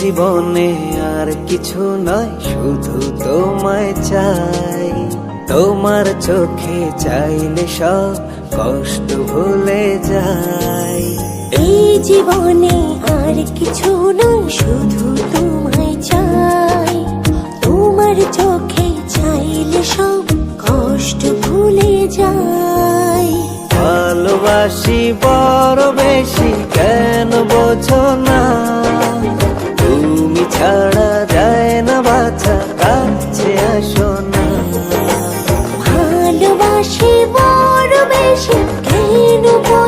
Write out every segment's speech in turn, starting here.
জীবনে আর কিছু নয় শুধু তোমায় চাই। তোমার চোখে চাইলে সব কষ্ট ভুলে যাই। এই জীবনে আর কিছু নয় শুধু তোমায় চাই। তোমার চোখে চাইলে সব কষ্ট ভুলে যাই। ভালোবাসি বড় বেশি কেন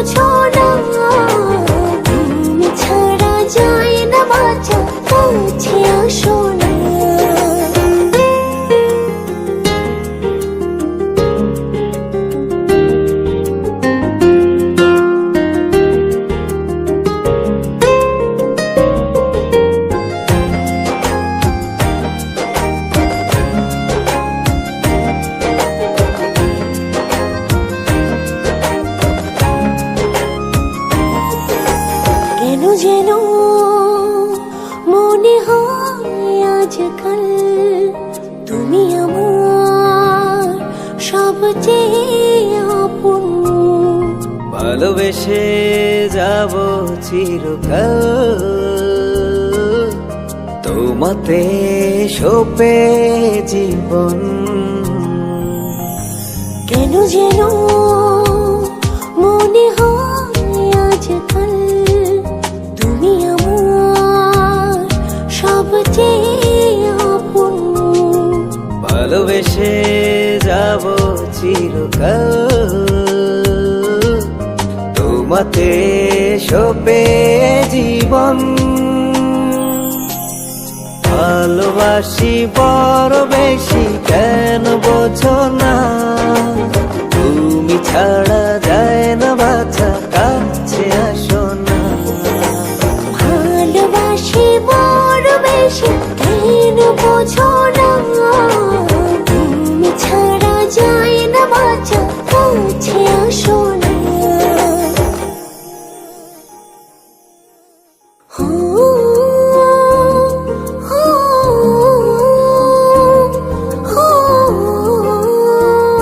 কেন যেন মনে হয় আজকাল তুমি আমার সবচেয়ে আপন। ভালোবেসে যাব চিরকাল। তোমাতে সোপে জীবন। কেন যেন মনে হয় আজকাল ভালোবেসে যাব চিরকাল। তোমাতে সপে জীবন। ভালোবাসি বড় বেশি কেন বোঝো না। তুমি ছাড়া যায় না, বাছা কাছে আসো না। ভালোবাসি বড় বেশি কেন বোঝো